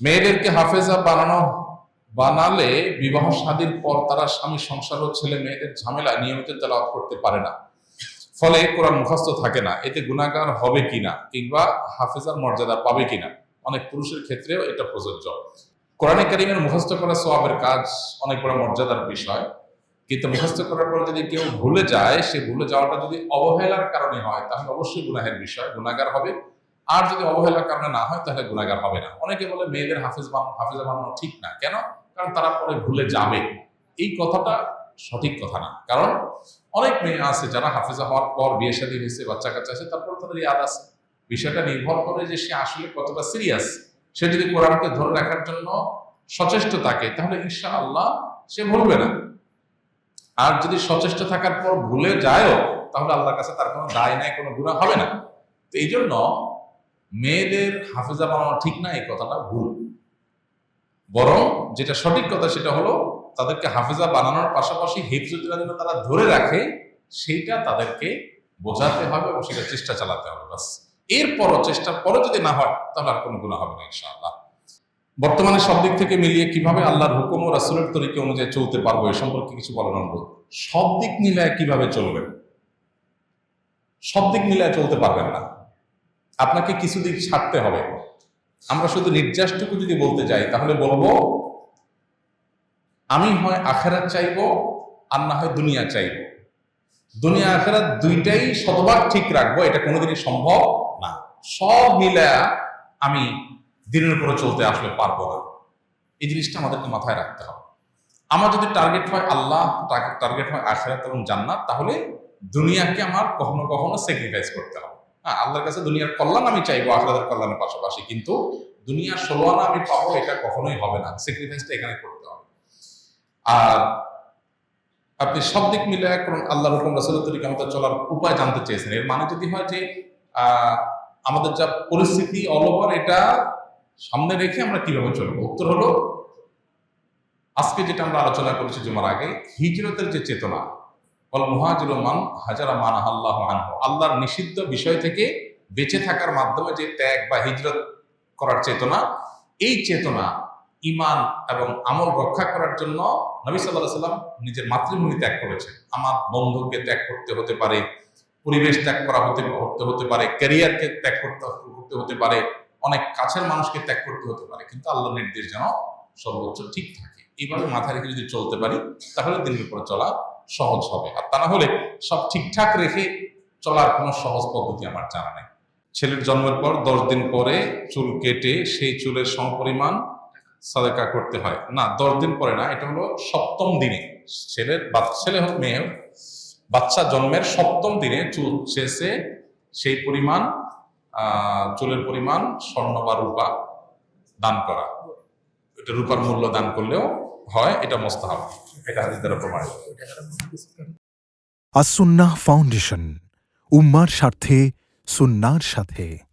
মেয়েদেরকে হাফেজা বানানো, বানালে বিবাহ শাদীর পর তারা স্বামী, সংসার ও ছেলে মেয়েদের ঝামেলা নিয়মিত তেলাওয়াত করতে পারে না। ফলে কোরআন মুখস্থ থাকে না, এতে গুণাগার হবে কিনা কিংবা হাফেজার মর্যাদা পাবে কিনা? অনেক পুরুষের ক্ষেত্রেও এটা প্রযোজ্য। কোরআনে কারিমের মুখস্থ করা সোয়াবের কাজ অনেক বড় মর্যাদার বিষয়। কিন্তু মুখস্থ করার পর যদি কেউ ভুলে যায়, সে ভুলে যাওয়াটা যদি অবহেলার কারণে হয়, তাহলে অবশ্যই গুনাহের বিষয় গুণাগার হবে। আর যদি অবহেলার কারণে না হয়, তাহলে গুণাগার হবে না। অনেকে বলে মেয়েদের হাফেজ বানানো, হাফেজা বানানো ঠিক না। কেন? কারণ তারা পরে ভুলে যাবে। এই কথাটা সঠিক কথা না। কারণ অনেক মেয়ে আছে যারা হাফেজা হওয়ার পর বিয়ে শাদী হয়েছে বাচ্চা কাচ্চা আছে, তারপর তাদের ইয়াদ আছে। বিষয়টা নির্ভর করে যে সে আসলে কতটা সিরিয়াস সে যদি কোরআনকে ধরে রাখার জন্য সচেষ্ট থাকে, তাহলে ইনশা আল্লাহ সে ভুলবে না। আর যদি সচেষ্ট থাকার পর ভুলে যায়ও, তাহলে আল্লাহর কাছে তার কোনো দায় নাই, কোনো গুণা হবে না। তো এই জন্য মেয়েদের হাফেজা বানানো ঠিক না, এই কথাটা ভুল। বরং যেটা সঠিক কথা সেটা হলো, তাদেরকে হাফেজা বানানোর পাশাপাশি হেফজুদ্দিনা যেন তারা ধরে রাখে, সেইটা তাদেরকে বোঝাতে হবে এবং সেটা চেষ্টা চালাতে হবে বাস এরপরও চেষ্টার পরে যদি না হয়, তাহলে আর কোনো গুণা হবে না, ইনশাআল্লাহ। বর্তমানে সব দিক থেকে মিলিয়ে কীভাবে আল্লাহর হুকুম ও রাসুলের তরিকে অনুযায়ী চলতে পারব, এ সম্পর্কে কিছু বলার অনুরোধ। সব দিক মিলায় কীভাবে চলবেন? সব দিক মিলায় চলতে পারবেন না। আপনাকে কিছু দিক ছাড়তে হবে। আমরা শুধু নির্যাসটুকু যদি বলতে যাই, তাহলে বলব, আমি হয় আখেরাত চাইব, আর না হয় দুনিয়া চাইব। দুনিয়া, আখেরাত দুইটাই শতভাগ ঠিক রাখব, এটা কোনোদিনই সম্ভব না। সব মিলা আমি দিনের উপরে চলতে আসলে পারব না। এই জিনিসটা আমাদেরকে মাথায় রাখতে হবে। আমার যদি টার্গেট হয় আল্লাহ টার্গেট হয় আখেরাত এবং জান্নাত, তাহলে দুনিয়াকে আমার কখনো কখনো স্যাক্রিফাইস করতে হবে। হ্যাঁ আল্লাহর কাছে দুনিয়ার কল্যাণ আমি চাইব, আখেরাতের কল্যাণের পাশাপাশি। কিন্তু দুনিয়ার ষোলো আমি পাবো, এটা কখনোই হবে না। স্যাক্রিফাইসটা এখানে করতে হবে। আর আপনি সব দিক মিলে কোন আল্লাহ রকম রাসুল তরিকা আমাদের চলার উপায় জানতে চেয়েছেন। এর মানে যদি হয় যে আমাদের যা পরিস্থিতি অল ওভার এটা সামনে রেখে আমরা কীভাবে চলবো? উত্তর হলো, আজকে যেটা আমরা আলোচনা করেছি জমার আগে, হিজরতের যে চেতনা আল্লাহর নিষিদ্ধ বিষয় থেকে বেঁচে থাকার মাধ্যমে যে ত্যাগ বা হিজরত করার চেতনা, এই চেতনা ইমান এবং আমল রক্ষা করার জন্য নবী সাল্লাহ সাল্লাম নিজের মাতৃভূমি ত্যাগ করেছেন। আমার বন্ধুকে ত্যাগ করতে হতে পারে, পরিবেশ ত্যাগ করা হতে, করতে হতে পারে, ক্যারিয়ারকে ত্যাগ করতে করতে হতে পারে, অনেক কাছের মানুষকে ত্যাগ করতে হতে পারে, কিন্তু আল্লাহ নির্দেশ যেন সর্বোচ্চ ঠিক থাকে। এইভাবে মাথায় রেখে যদি চলতে পারি, তাহলে দিনের উপরে চলা সহজ হবে। আর তা না হলে সব ঠিকঠাক রেখে চলার কোনো সহজ পদ্ধতি আমার জানা নেই। ছেলের জন্মের পর দশ দিন পরে চুল কেটে সেই চুলের সমপরিমাণ সাদেকা করতে হয়। না, দশ দিন পরে না, এটা হলো সপ্তম দিনে। ছেলের ছেলে হোক, মেয়ে হোক, বাচ্চা জন্মের সপ্তম দিনে চুল শেষে সেই পরিমাণ চুলের পরিমাণ স্বর্ণ বা রূপা দান করা। এটা রূপার মূল্য দান করলেও হয় এটা মোস্তাহাব। এটা হাদিস দ্বারা প্রমাণিত আসুন্না ফাউন্ডেশন উম্মার স্বার্থে সুন্নার সাথে।